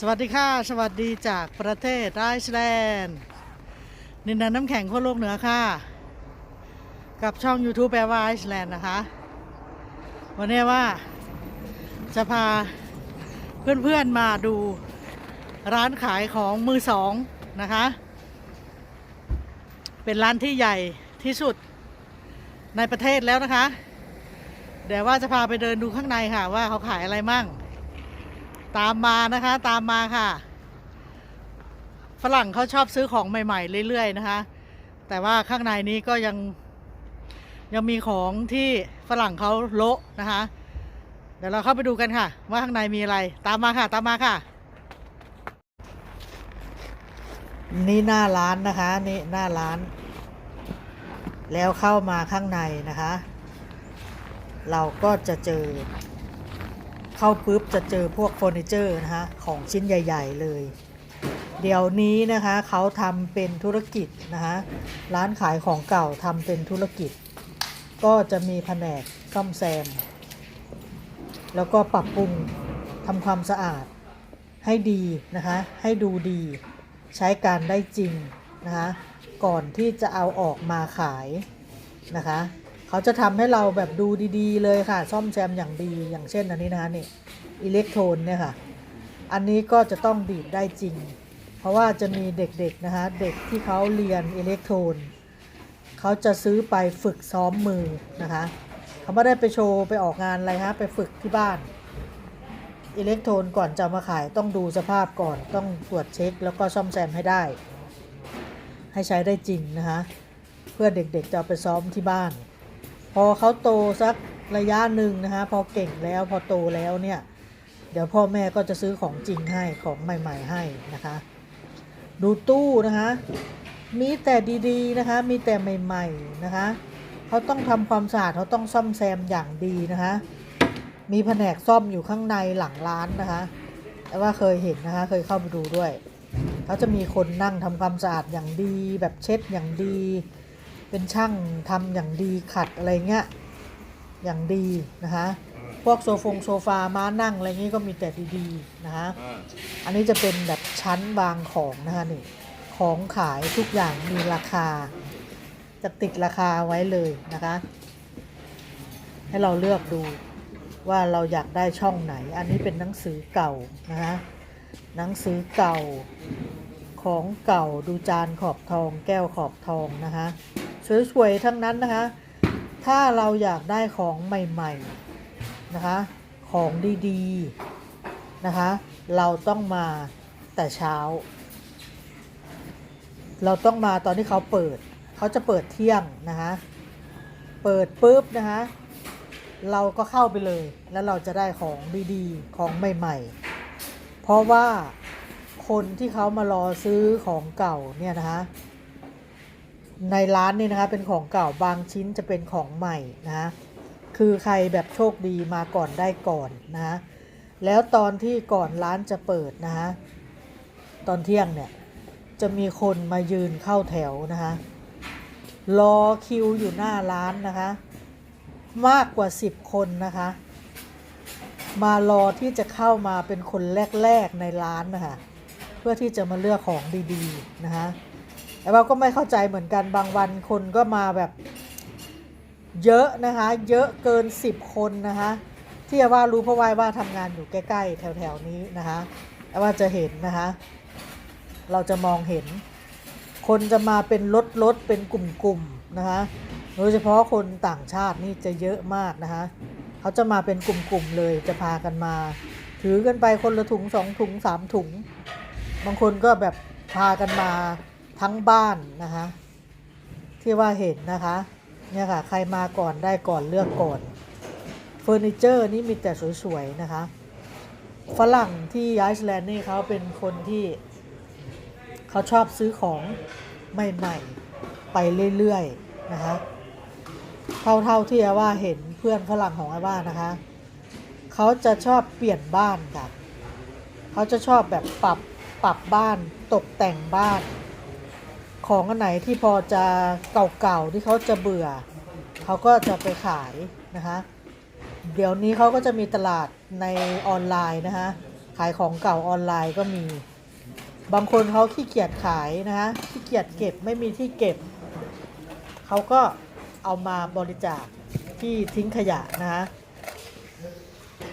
สวัสดีค่ะ สวัสดีจากประเทศไอซ์แลนด์นินดาน้ำแข็งขั้วโลกเหนือค่ะ กับช่อง YouTube แปลว่าไอซ์แลนด์นะคะ วันนี้ว่าจะพาเพื่อนๆมาดูร้านขายของมือสองนะคะ เป็นร้านที่ใหญ่ที่สุดในประเทศแล้วนะคะ เดี๋ยวว่าจะพาไปเดินดูข้างในค่ะว่าเขาขายอะไรมั่ง ตามมานะคะตามมาค่ะ ฝรั่งเขาชอบซื้อของใหม่ ๆ เรื่อย ๆ นะคะ แต่ว่าข้างในนี้ก็ยังยังมีของที่ฝรั่งเขาโละนะคะ เดี๋ยวเราเข้าไปดูกันค่ะ ว่าข้างในมีอะไร ตามมาค่ะ ตามมาค่ะ นี่หน้าร้านนะคะนี่หน้าร้าน แล้วเข้ามาข้างในนะคะ เราก็จะเจอ เข้าปุ๊บจะเจอพวกเฟอร์นิเจอร์นะคะของชิ้นใหญ่ ๆ เลย เดี๋ยวนี้นะคะเขาทำเป็นธุรกิจนะคะร้านขายของเก่าทำเป็นธุรกิจ ก็จะมีแผนกซ่อมแซม แล้วก็ปรับปรุงทำความสะอาดให้ดีนะคะให้ดูดีใช้การได้จริงนะคะก่อนที่จะเอาออกมาขายนะคะ เขาจะทำให้เราแบบดูดีๆ เลยค่ะ ซ่อมแซมอย่างดีอย่างเช่นอันนี้นะคะนี่อิเล็กโทรนเนี่ยค่ะ อันนี้ก็จะต้องดีดได้จริง เพราะว่าจะมีเด็กๆนะคะ เด็กที่เขาเรียนอิเล็กโทรนเขาจะซื้อไปฝึกซ้อมมือนะคะเขาไม่ได้ไปโชว์ไปออกงานอะไรฮะไปฝึกที่บ้านอิเล็กโทรนก่อนจะมาขายต้องดูสภาพก่อนต้องตรวจเช็ค แล้วก็ซ่อมแซมให้ได้ ให้ใช้ได้จริงนะคะ เพื่อเด็กๆจะไปซ้อมที่บ้าน พอเขาโตสักระยะหนึ่งนะคะพอเก่งแล้วพอโตแล้วเนี่ย เดี๋ยวพ่อแม่ก็จะซื้อของจริงให้ของใหม่ ๆ ให้นะคะ ดูตู้นะคะมีแต่ดีๆนะคะ มีแต่ใหม่ ๆนะคะเขาต้องทำความสะอาดเขาต้องซ่อมแซมอย่างดีนะคะ มีแผนกซ่อมอยู่ข้างในหลังร้านนะคะ แต่ว่าเคยเห็นนะคะ เคยเข้าไปดูด้วยเขาจะมีคนนั่งทำความสะอาดอย่างดี แบบเช็ดอย่างดี เป็นช่างทำอย่างดีขัดอะไรเงี้ยอย่างดีนะคะพวกโซฟงโซฟาม้านั่งอะไรงี้ก็มีแต่ดีๆนะคะอันนี้จะเป็นแบบชั้นวางของนะคะนี่ของขายทุกอย่างมีราคา จะติดราคาไว้เลยนะคะ ให้เราเลือกดูว่าเราอยากได้ช่องไหน อันนี้เป็นหนังสือเก่านะคะหนังสือเก่าของเก่าดูจานขอบทอง แก้วขอบทองนะคะ สวยๆทั้งนั้นนะคะ ถ้าเราอยากได้ของใหม่ๆนะคะ ของดีๆนะคะ เราต้องมาแต่เช้า เราต้องมาตอนที่เขาเปิด เขาจะเปิดเที่ยงนะคะ เปิดปุ๊บนะคะ เราก็เข้าไปเลย แล้วเราจะได้ของดีๆ ของใหม่ๆ เพราะว่าคนที่เขามารอซื้อของเก่าเนี่ยนะคะ ในร้านนี่นะคะเป็นของเก่าบางชิ้นจะเป็นของใหม่นะคือใครแบบโชคดีมาก่อนได้ก่อนนะแล้วตอนที่ก่อนร้านจะเปิดนะคะตอนเที่ยงเนี่ยจะมีคนมายืนเข้าแถวนะคะรอคิวอยู่หน้าร้านนะคะ มากกว่า 10 คนนะคะ มารอที่จะเข้ามาเป็นคนแรก ๆ ในร้านนะคะเพื่อที่จะมาเลือกของดี ๆ นะคะ แต่ว่าก็ไม่เข้าใจเหมือนกันบางวันคนก็มาแบบเยอะนะคะ เยอะเกิน 10 คนนะคะ ที่ว่ารู้เพราะว่าว่าทำงานอยู่ใกล้ๆ แถวๆนี้นะคะแต่ว่าจะเห็นนะคะ เราจะมองเห็น คนจะมาเป็นรถๆเป็นกลุ่มๆนะคะโดยเฉพาะคนต่างชาตินี่จะเยอะมากนะคะเขาจะมาเป็นกลุ่มๆเลยจะพากันมา ถือกันไปคนละถุงสองถุงสามถุง บางคนก็แบบพากันมา ทั้งบ้านนะคะที่ว่าเห็นนะคะเนี่ยค่ะใครมาก่อนได้ก่อนเลือกก่อนเฟอร์นิเจอร์นี่มีแต่สวยๆนะคะฝรั่งที่ไอซ์แลนด์นี่เขาเป็นคนที่เขาชอบซื้อของใหม่ๆไปเรื่อยๆนะคะเท่าๆที่อาว่าเห็นเพื่อนฝรั่งของอาว่านะคะเขาจะชอบเปลี่ยนบ้านค่ะเขาจะชอบแบบปรับปรับบ้านตกแต่งบ้าน ของอันไหนที่พอจะเก่าๆที่เขาจะเบื่อ เขาก็จะไปขายนะคะ เดี๋ยวนี้เขาก็จะมีตลาดในออนไลน์นะคะ ขายของเก่าออนไลน์ก็มี บางคนเขาขี้เกียจขายนะคะขี้เกียจเก็บไม่มีที่เก็บ เขาก็เอามาบริจาคที่ทิ้งขยะนะคะ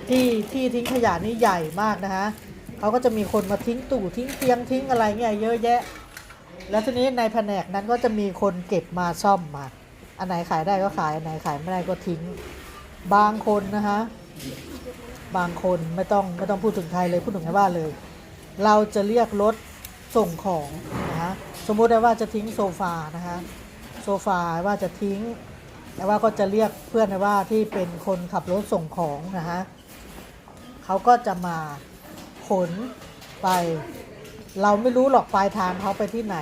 ที่ที่ทิ้งขยะนี่ใหญ่มากนะคะเขาก็จะมีคนมาทิ้งตู่ทิ้งเตียงทิ้งอะไรเงี้ยเยอะแยะ แล้วทีนี้ในแผนกนั้นก็จะมีคนเก็บมาซ่อมมา อันไหนขายได้ก็ขาย อันไหนขายไม่ได้ก็ทิ้ง บางคนนะคะบางคนไม่ต้องไม่ต้องพูดถึงใครเลยพูดถึงแค่ว่าเลย เราจะเรียกรถส่งของนะคะสมมุติได้ว่าจะทิ้งโซฟานะคะโซฟาว่าจะทิ้ง แต่ว่าก็จะเรียกเพื่อนนว่าที่เป็นคนขับรถส่งของนะคะเขาก็จะมาขนไป เราไม่รู้หรอกปลายทางเขาไปที่ไหน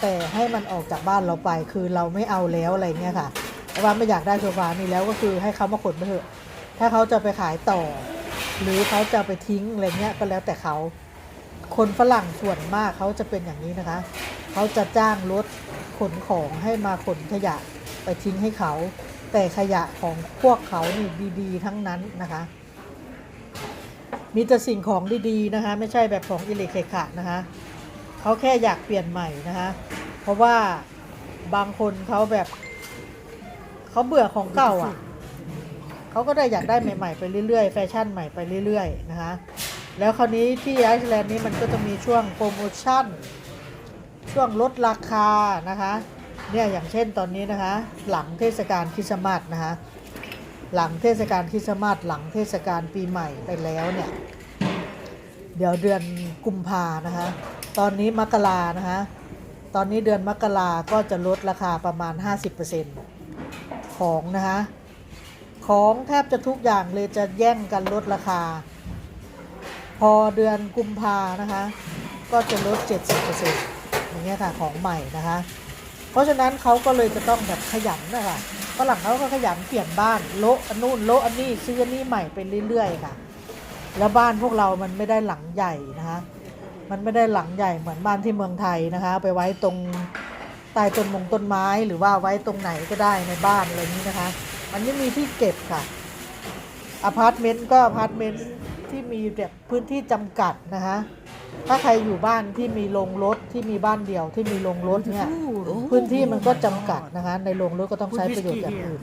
แต่ให้มันออกจากบ้านเราไปคือเราไม่เอาแล้วอะไรเงี้ยค่ะแต่ว่าไม่อยากได้โซฟานี่แล้วก็คือให้เขามาขนไปเถอะ ถ้าเขาจะไปขายต่อ หรือเขาจะไปทิ้งอะไรเงี้ยก็แล้วแต่เขา คนฝรั่งส่วนมากเขาจะเป็นอย่างนี้นะคะ เขาจะจ้างรถขนของให้มาขนขยะไปทิ้งให้เขา แต่ขยะของพวกเขานี่ดี ๆ ทั้งนั้นนะคะ มีแต่สิ่งของดีๆนะคะ ไม่ใช่แบบของอิเล็กเคขะนะคะเขาแค่อยากเปลี่ยนใหม่นะคะเพราะว่าบางคนเขาแบบเขาเบื่อของเก่าอะเขาก็ได้อยากได้ใหม่ ๆ ไปเรื่อยๆแฟชั่นใหม่ไปเรื่อยๆนะคะแล้วคราวนี้ที่ไอซ์แลนด์นี้มันก็จะมีช่วงโปรโมชั่น ช่วงลดราคานะคะเนี่ยอย่างเช่นตอนนี้นะคะ หลังเทศกาลคริสต์มาสนะคะ หลังเทศกาลคริสต์มาสหลังเทศกาลปีใหม่ไปแล้วเนี่ย เดี๋ยวเดือนกุมภานะคะ ตอนนี้มกรานะคะ ตอนนี้เดือนมกราก็จะลดราคาประมาณ 50%ของนะคะ ของแทบจะทุกอย่างเลยจะแย่งกันลดราคา พอเดือนกุมภานะคะ ก็จะลด 70%อย่างเงี้ยค่ะของใหม่นะคะ เพราะฉะนั้นเขาก็เลยจะต้องแบบขยันนะคะ ฝรั่งเขาก็ขยันเปลี่ยนบ้านโละอันนู่นโละอันนี้ซื้ออันนี้ใหม่ไปเรื่อยๆค่ะ แล้วบ้านพวกเรามันไม่ได้หลังใหญ่นะคะมันไม่ได้หลังใหญ่เหมือนบ้านที่เมืองไทยนะคะ ไปไว้ตรงใต้ต้นมงต้นไม้หรือว่าไว้ตรงไหนก็ได้ในบ้านอะไรนี้นะคะมันไม่มีที่เก็บค่ะอพาร์ตเมนต์ก็อพาร์ตเมนต์ที่มีแบบพื้นที่จำกัดนะคะ ถ้าใครอยู่บ้านที่มีโรงรถที่มีบ้านเดี่ยวที่มีโรงรถเนี่ยพื้นที่มันก็จำกัดนะคะ ในโรงรถก็ต้องใช้ประโยชน์อย่างอื่น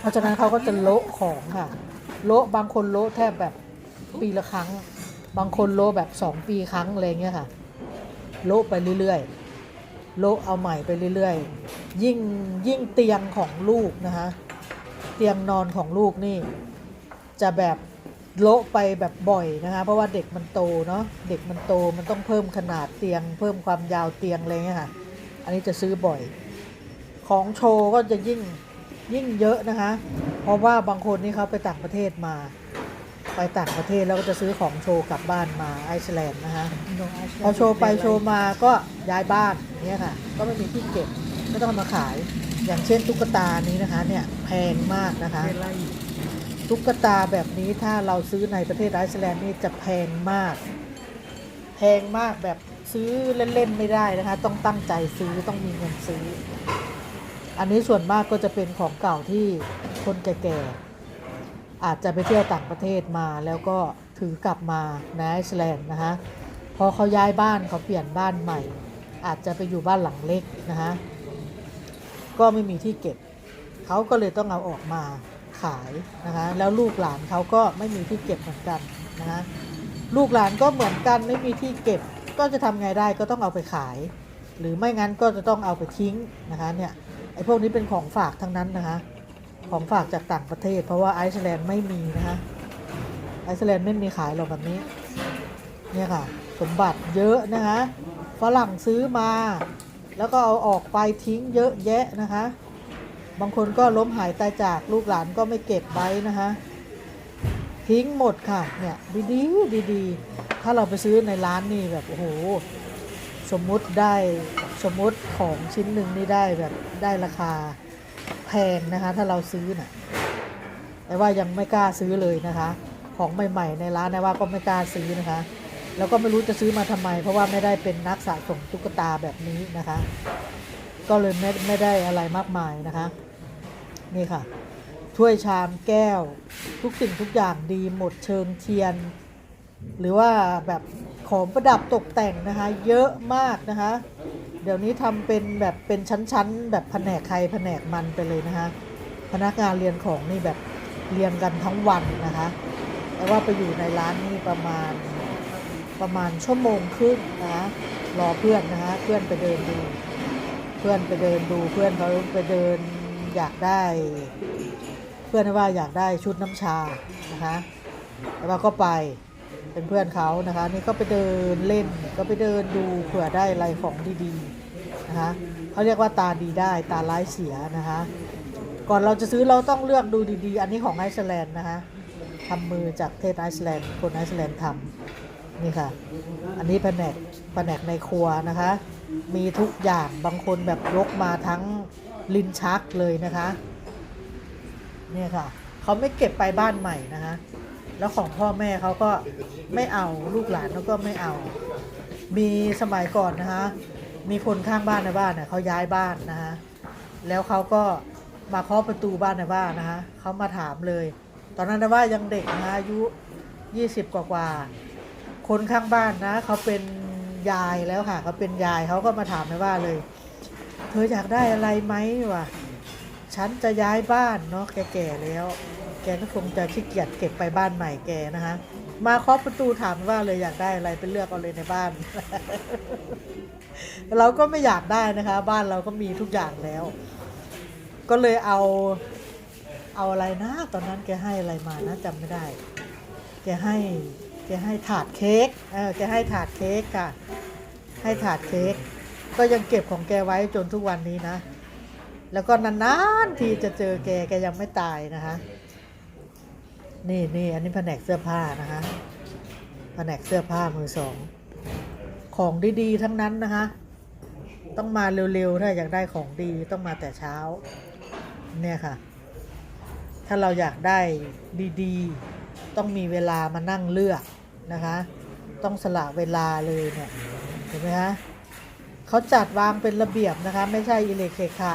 เพราะฉะนั้นเขาก็จะโละของค่ะ โละบางคนโละแทบแบบปีละครั้ง บางคนโละแบบสองปีครั้งอะไรเงี้ยค่ะ โละไปเรื่อยๆ โละเอาใหม่ไปเรื่อยๆ ยิ่งยิ่งเตียงของลูกนะคะ เตียงนอนของลูกนี่ จะแบบ โละไปแบบบ่อยนะคะ เพราะว่าเด็กมันโตเนาะเด็กมันโตมันต้องเพิ่มขนาดเตียง เพิ่มความยาวเตียงอะไรเงี้ยค่ะ อันนี้จะซื้อบ่อย ของโชว์ก็จะยิ่งยิ่งเยอะนะคะ เพราะว่าบางคนนี่เขาไปต่างประเทศมา ไปต่างประเทศแล้วก็จะซื้อของโชว์กลับบ้านมาไอซ์แลนด์นะคะพอโชว์ไปโชว์มาก็ย้ายบ้านเนี่ยค่ะ ก็ไม่มีที่เก็บก็ต้องมาขาย อย่างเช่นตุ๊กตานี้นะคะเนี่ยแพงมากนะคะ ตุ๊กตาแบบนี้ถ้าเราซื้อในประเทศไอซ์แลนด์นี่จะแพงมาก แพงมากแบบซื้อเล่นๆไม่ได้นะคะ ต้องตั้งใจซื้อต้องมีเงินซื้อ อันนี้ส่วนมากก็จะเป็นของเก่าที่คนแก่ๆอาจจะไปเที่ยวต่างประเทศมาแล้วก็ถือกลับมาในไอซ์แลนด์นะคะพอเขาย้ายบ้านเขาเปลี่ยนบ้านใหม่ อาจจะไปอยู่บ้านหลังเล็กนะคะก็ไม่มีที่เก็บ เขาก็เลยต้องเอาออกมา ขายนะคะแล้วลูกหลานเขาก็ไม่มีที่เก็บเหมือนกันนะคะลูกหลานก็เหมือนกันไม่มีที่เก็บก็จะทำไงได้ก็ต้องเอาไปขาย หรือไม่งั้นก็จะต้องเอาไปทิ้งนะคะเนี่ยไอ้พวกนี้เป็นของฝากทั้งนั้นนะคะของฝากจากต่างประเทศ เพราะว่าไอซ์แลนด์ไม่มีนะคะไอซ์แลนด์ไม่มีขายหรอกแบบนี้เนี่ยค่ะสมบัติเยอะนะคะฝรั่งซื้อมา แล้วก็เอาออกไปทิ้งเยอะแยะนะคะ บางคนก็ล้มหายตายจากลูกหลานก็ไม่เก็บไว้นะคะทิ้งหมดค่ะเนี่ยดีๆดีๆ ถ้าเราไปซื้อในร้านนี่แบบโอ้โหสมมุติได้สมมุติของชิ้นหนึ่งนี่ได้แบบได้ราคาแพงนะคะ ถ้าเราซื้อน่ะแต่ว่ายังไม่กล้าซื้อเลยนะคะ ของใหม่ๆ ในร้านนะว่าก็ไม่กล้าซื้อนะคะ แล้วก็ไม่รู้จะซื้อมาทำไม เพราะว่าไม่ได้เป็นนักสะสมตุ๊กตาแบบนี้นะคะ ก็เลยไม่ไม่ได้อะไรมากมายนะคะ นี่ค่ะ ถ้วยชามแก้ว ทุกสิ่งทุกอย่างดีหมดเชิงเทียน หรือว่าแบบของประดับตกแต่งนะคะ เยอะมากนะคะ เดี๋ยวนี้ทำเป็นแบบเป็นชั้นๆ แบบแผนกใครแผนกมันไปเลยนะคะ พนักงานเรียนของนี่แบบเรียงกันทั้งวันนะคะ แต่ว่าไปอยู่ในร้านนี่ประมาณประมาณชั่วโมงครึ่งนะคะรอเพื่อนนะคะเพื่อนไปเดินดู เพื่อนไปเดินดูเพื่อนเขาไปเดิน อยากได้ เพื่อนว่าอยากได้ชุดน้ำชานะคะแล้วเราก็ไปเป็นเพื่อนเขานะคะ นี่ก็ไปเดินเล่นก็ไปเดินดูเผื่อได้อะไรของดีๆนะคะเขาเรียกว่าตาดีได้ตาร้ายเสียนะคะ ก่อนเราจะซื้อเราต้องเลือกดูดีๆ อันนี้ของไอซ์แลนด์นะคะทำมือจากเทศไอซ์แลนด์คนไอซ์แลนด์ทำนี่ค่ะ อันนี้แผนกแผนกในครัวนะคะ มีทุกอย่างบางคนแบบยกมาทั้ง ลิ้นชักเลยนะคะ เนี่ยค่ะ เขาไม่เก็บไปบ้านใหม่นะคะ แล้วของพ่อแม่เขาก็ไม่เอาลูกหลานเขาก็ไม่เอา มีสมัยก่อนนะคะ มีคนข้างบ้านในบ้านเนี่ยเขาย้ายบ้านนะคะแล้วเขาก็มาเคาะประตูบ้านในบ้านนะคะเขามาถามเลย ตอนนั้นนะว่ายังเด็กนะคะอายุยี่สิบกว่ากว่าๆคนข้างบ้านนะเขาเป็นยายแล้วค่ะเขาเป็นยายเขาก็มาถามในว่านเลย เธออยากได้อะไรไหมวะฉันจะย้ายบ้านเนาะแกแก่แล้ว แกก็คงจะขี้เกียจเก็บไปบ้านใหม่แกนะคะมาเคาะประตูถามว่าเลยอยากได้อะไรไปเลือกเอาเลยในบ้าน เราก็ไม่อยากได้นะคะ บ้านเราก็มีทุกอย่างแล้ว ก็เลยเอาเอาอะไรนะ ตอนนั้นแกให้อะไรมานะจำไม่ได้ แกให้แกให้ถาดเค้กเออแกให้ถาดเค้กค่ะ ให้ถาดเค้ก ก็ยังเก็บของแกไว้จนทุกวันนี้นะ แล้วก็นานๆทีจะเจอแกแกยังไม่ตายนะคะนี่นี่อันนี้แผนกเสื้อผ้านะคะแผนกเสื้อผ้ามือสอง ของดีๆทั้งนั้นนะคะ ต้องมาเร็วๆ ถ้าอยากได้ของดีต้องมาแต่เช้า เนี่ยค่ะ ถ้าเราอยากได้ดีๆ ต้องมีเวลามานั่งเลือกนะคะ ต้องสละเวลาเลยเนี่ย เห็นไหมคะ เขาจัดวางเป็นระเบียบนะคะ ไม่ใช่อิเล็กเคคะ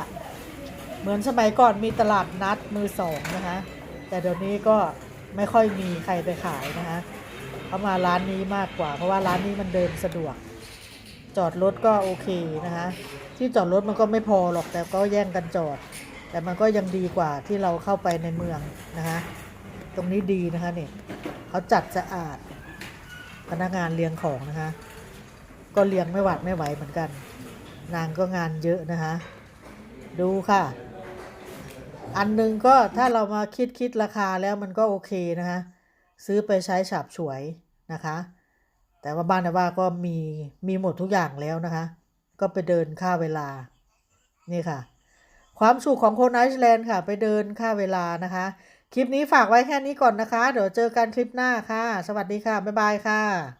เหมือนสมัยก่อนมีตลาดนัดมือสองนะคะ แต่เดี๋ยวนี้ก็ไม่ค่อยมีใครไปขายนะคะเขามาร้านนี้มากกว่า เพราะว่าร้านนี้มันเดินสะดวก จอดรถก็โอเคนะคะ ที่จอดรถมันก็ไม่พอหรอกแต่ก็แย่งกันจอด แต่มันก็ยังดีกว่าที่เราเข้าไปในเมืองนะคะ ตรงนี้ดีนะคะเนี่ยเขาจัดสะอาดพนักงานเลี้ยงของนะคะ ก็เลี้ยงไม่หวัดไม่ไหวเหมือนกัน นางก็งานเยอะนะคะ ดูค่ะ อันหนึงก็ถ้าเรามาคิดคิดราคาแล้วมันก็โอเคนะคะซื้อไปใช้ฉาบฉวยนะคะ แต่ว่าบ้านนะว่าก็มีมีหมดทุกอย่างแล้วนะคะ ก็ไปเดินค่าเวลา นี่ค่ะ ความสุขของคนไอซ์แลนด์ค่ะ ไปเดินค่าเวลานะคะ คลิปนี้ฝากไว้แค่นี้ก่อนนะคะ เดี๋ยวเจอกันคลิปหน้าค่ะ สวัสดีค่ะ บ๊ายบายค่ะ